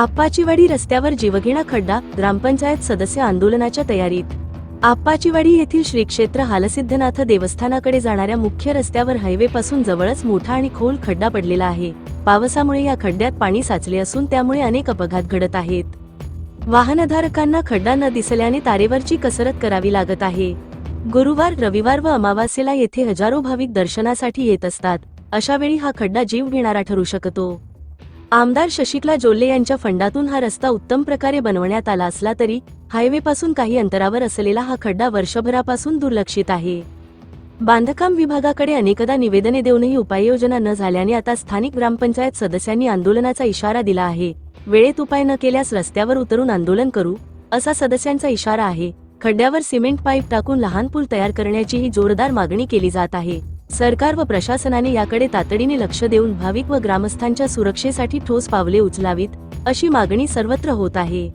आप्पाचीवाडी रस्त्यावर जीवघेणा खड्डा ग्रामपंचायत सदस्य आंदोलनाच्या तयारीत. आप्पाचीवाडी येथील श्री क्षेत्र हालसिद्धनाथ देवस्थानाकडे जाणाऱ्या मुख्य रस्त्यावर हायवे पासून जवळच मोठा आणि खोल खड्डा पडलेला आहे. पावसामुळे या खड्ड्यात पाणी साचले असून त्यामुळे अनेक अपघात घडत आहेत. वाहनधारकांना खड्डा न दिसल्याने तारेवरची कसरत करावी लागत आहे. गुरुवार रविवार व अमावास्येला येथे हजारो भाविक दर्शनासाठी येत असतात. अशा वेळी हा खड्डा जीव घेणारा ठरू शकतो. आमदार शशिकला जोल्ले यांच्या फंडातून हा रस्ता उत्तम प्रकारे बनवण्यात आला असला तरी हायवेपासून काही अंतरावर असलेला हा खड्डा वर्षभरापासून दुर्लक्षित आहे. बांधकाम विभागाकडे अनेकदा निवेदने देऊनही उपाययोजना न झाल्याने आता स्थानिक ग्रामपंचायत सदस्यांनी आंदोलनाचा इशारा दिला आहे. वेळेत उपाय न केल्यास रस्त्यावर उतरून आंदोलन करू असा सदस्यांचा इशारा आहे. खड्ड्यावर सिमेंट पाईप टाकून लहान पूल तयार करण्याचीही जोरदार मागणी केली जात आहे. सरकार व प्रशासनाने याकडे तातडीने लक्ष देऊन भाविक व ग्रामस्थांच्या सुरक्षेसाठी ठोस पावले उचलावीत अशी मागणी सर्वत्र होत आहे.